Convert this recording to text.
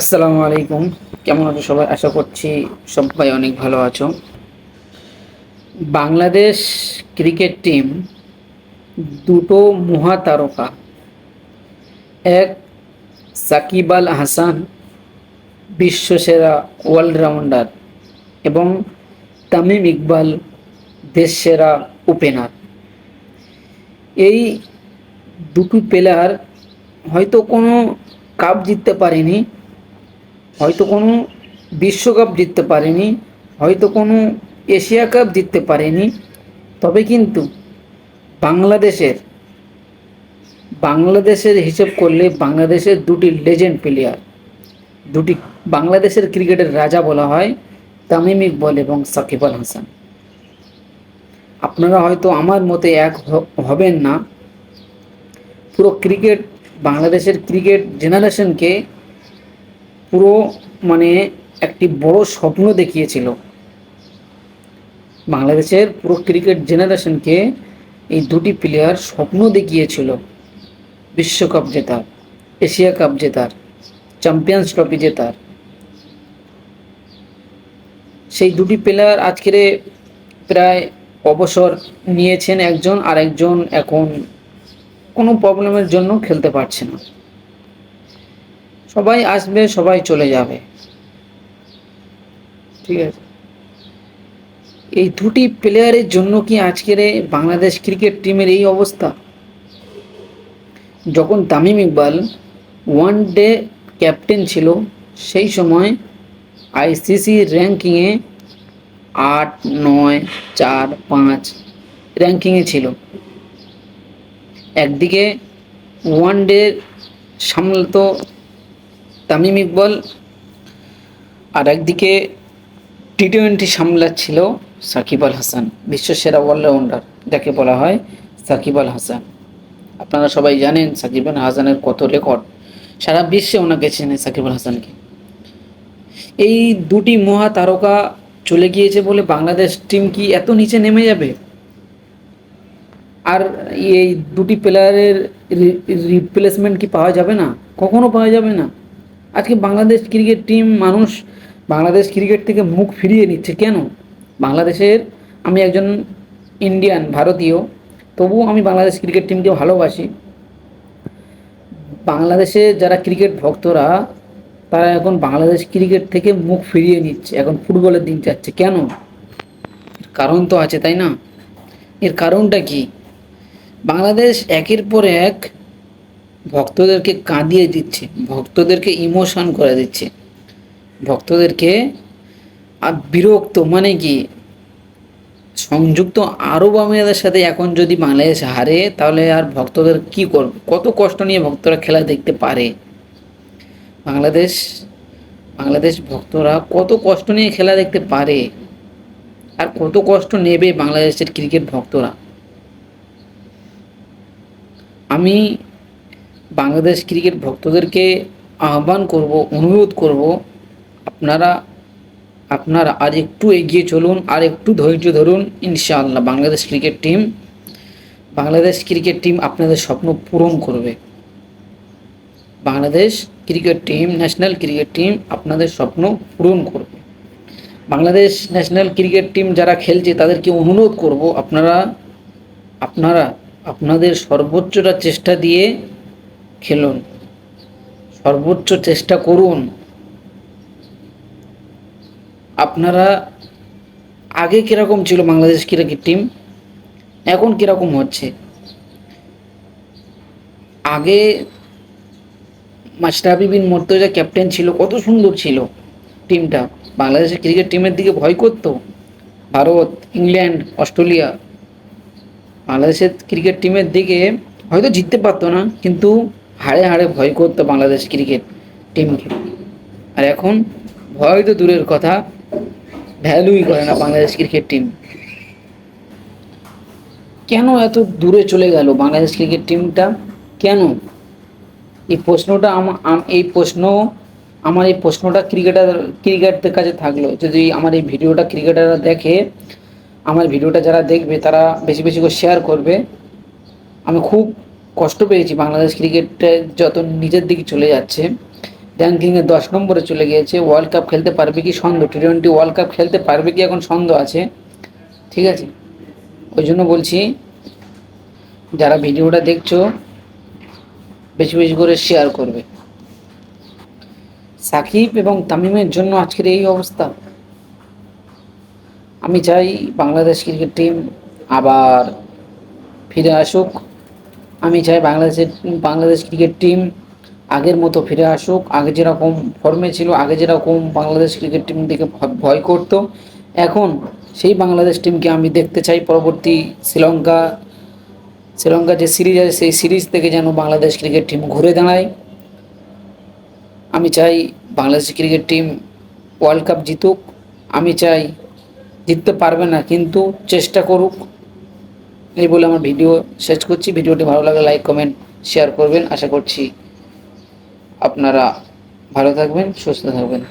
আসসালামু আলাইকুম। কেমন আছো সবাই? আশা করছি সবাই অনেক ভালো আছো। বাংলাদেশ ক্রিকেট টিম দুটো মহাতারকা। এক সাকিব আল হাসান, বিশ্বসেরা অলরাউন্ডার, এবং তামিম ইকবাল, দেশসেরা ওপেনার। এই দুটো প্লেয়ার হয়তো কোনো কাপ জিততে পারেনি হয়তো কোনো বিশ্বকাপ জিততে পারেনি, হয়তো কোনো এশিয়া কাপ জিততে পারেনি। তবে কিন্তু বাংলাদেশের বাংলাদেশের হিসেব করলে বাংলাদেশের দুটি লেজেন্ড প্লেয়ার দুটি বাংলাদেশের ক্রিকেটের রাজা বলা হয় তামিম ইকবল এবং সাকিব আল হাসান। আপনারা হয়তো আমার মতে এক হবেন না। পুরো ক্রিকেট, বাংলাদেশের ক্রিকেট জেনারেশনকে পুরো মানে একটি বড় স্বপ্ন দেখিয়েছিল। বাংলাদেশের পুরো ক্রিকেট জেনারেশনকে এই দুটি প্লেয়ার স্বপ্ন দেখিয়েছিল। বিশ্বকাপ জেতার, এশিয়া কাপ জেতার চ্যাম্পিয়ন্স ট্রফি জেতার। সেই দুটি প্লেয়ার আজকের প্রায় অবসর নিয়েছেন একজন আর একজন এখন কোনো প্রবলেমের জন্য খেলতে পারছে না। সবাই আসবে, সবাই চলে যাবে। ঠিক আছে? এই দুটি প্লেয়ারের জন্য কি আজকের বাংলাদেশ ক্রিকেট টিমের এই অবস্থা? যখন Tamim Iqbal one day captain ছিল, সেই সময় আইসিসি র্যাঙ্কিংয়ে আট, নয়, চার, পাঁচ র্যাঙ্কিংয়ে ছিল। একদিকে ওয়ান ডে সামলাতো তামিম ইকবল আর একদিকে টি টোয়েন্টি সামলাচ্ছিল সাকিব আল হাসান, বিশ্বসেরা অলরাউন্ডার যাকে বলা হয় সাকিব আল হাসান। আপনারা সবাই জানেন সাকিব আল হাসানের কত রেকর্ড সারা বিশ্বে ওনাকে চেনে সাকিব আল হাসানকে। এই দুটি মহা তারকা চলে গিয়েছে বলে বাংলাদেশ টিম কি এত নিচে নেমে যাবে? আর এই দুটি প্লেয়ারের রিপ্লেসমেন্ট কি পাওয়া যাবে না? কখনো পাওয়া যাবে না। আজকে বাংলাদেশ ক্রিকেট টিম মানুষ বাংলাদেশ ক্রিকেট থেকে মুখ ফিরিয়ে নিচ্ছে। কেন? বাংলাদেশের আমি একজন ইন্ডিয়ান, ভারতীয়, তবুও আমি বাংলাদেশ ক্রিকেট টিমকে ভালোবাসি। বাংলাদেশে যারা ক্রিকেট ভক্তরা, তারা এখন বাংলাদেশ ক্রিকেট থেকে মুখ ফিরিয়ে নিচ্ছে। এখন ফুটবলের দিন যাচ্ছে। কেন? কারণ তো আছে, তাই না? এর কারণটা কি? বাংলাদেশ একের পর এক ভক্তদেরকে কাঁদিয়ে দিচ্ছে, ভক্তদেরকে ইমোশন করে দিচ্ছে। ভক্তদেরকে আর বিরক্ত মানে কি? সংযুক্ত আরব আমিরাতের সাথে এখন যদি বাংলাদেশ হারে, তাহলে আর ভক্তদের কি করবে? কত কষ্ট নিয়ে ভক্তরা খেলা দেখতে পারে? বাংলাদেশ বাংলাদেশ ভক্তরা কত কষ্ট নিয়ে খেলা দেখতে পারে? আর কত কষ্ট নেবে বাংলাদেশের ক্রিকেট ভক্তরা? আমি বাংলাদেশ ক্রিকেট ভক্তদেরকে আহ্বান করব, অনুরোধ করব, আপনারা আপনারা আর একটু এগিয়ে চলুন, আর একটু ধৈর্য ধরুন, ইনশাআল্লাহ Bangladesh cricket team, Bangladesh cricket team আপনাদের স্বপ্ন পূরণ করবে। Bangladesh cricket team, national cricket team আপনাদের স্বপ্ন পূরণ করবে। বাংলাদেশ ন্যাশনাল ক্রিকেট টিম যারা খেলছে, তাদেরকে অনুরোধ করব, আপনারা আপনারা, আপনাদের সর্বোচ্চটা চেষ্টা দিয়ে খেলুন। সর্বোচ্চ চেষ্টা করুন। আপনারা আগে কীরকম ছিল বাংলাদেশ ক্রিকেট টিম এখন কীরকম হচ্ছে? আগে মাস্টারবি বিন মর্তজা ক্যাপ্টেন ছিল, কত সুন্দর ছিল টিমটা বাংলাদেশের ক্রিকেট টিমের দিকে ভয় করতো। Bharat, England, Australia. বাংলাদেশের ক্রিকেট টিমের দিকে হয়তো জিততে পারতো না, কিন্তু হাড়ে হাড়ে ভয় করতো বাংলাদেশ ক্রিকেট টিমকে আর এখন ভয় তো দূরের কথা ভ্যালুই করে না বাংলাদেশ ক্রিকেট টিম কেন এত দূরে চলে গেল বাংলাদেশ ক্রিকেট টিমটা কেন? এই প্রশ্নটা এই প্রশ্ন, আমার এই প্রশ্নটা ক্রিকেটার ক্রিকেটের কাছে থাকল। যদি আমার এই ভিডিওটা ক্রিকেটাররা দেখে, আমার ভিডিওটা যারা দেখবে, তারা বেশি বেশি করে শেয়ার করবে। আমি খুব কষ্ট পেয়েছি। বাংলাদেশ ক্রিকেটে যত নিজের দিকে চলে যাচ্ছে র্যাঙ্কিংয়ে দশ নম্বরে চলে গিয়েছে ওয়ার্ল্ড কাপ খেলতে পারবে কি সন্দেহ? টি টোয়েন্টি ওয়ার্ল্ড কাপ খেলতে পারবে কি এখন সন্দেহ আছে? ঠিক আছে? ওই জন্য বলছি, যারা ভিডিওটা দেখছ, বেশি বেশি করে শেয়ার করবে। সাকিব এবং তামিমের জন্য আজকের এই অবস্থা। আমি চাই বাংলাদেশ ক্রিকেট টিম আবার ফিরে আসুক। আমি চাই বাংলাদেশের, বাংলাদেশ ক্রিকেট টিম আগের মতো ফিরে আসুক, আগে যেরকম ফর্মে ছিল, আগে যেরকম বাংলাদেশ ক্রিকেট টিম ভ- ভয় করতো। এখন সেই বাংলাদেশ টিমকে আমি দেখতে চাই পরবর্তী শ্রীলঙ্কা শ্রীলঙ্কার যে সিরিজ আছে, সেই সিরিজ থেকে যেন বাংলাদেশ ক্রিকেট টিম ঘুরে দাঁড়ায়। আমি চাই Bangladesh cricket team world cup জিতুক। আমি চাই জিততে পারবে না, কিন্তু চেষ্টা করুক। এই বলে আমার ভিডিও শেষ করছি। ভিডিওটি ভালো লাগলে লাইক কমেন্ট শেয়ার করবেন। আশা করছি আপনারা ভালো থাকবেন, সুস্থ থাকবেন।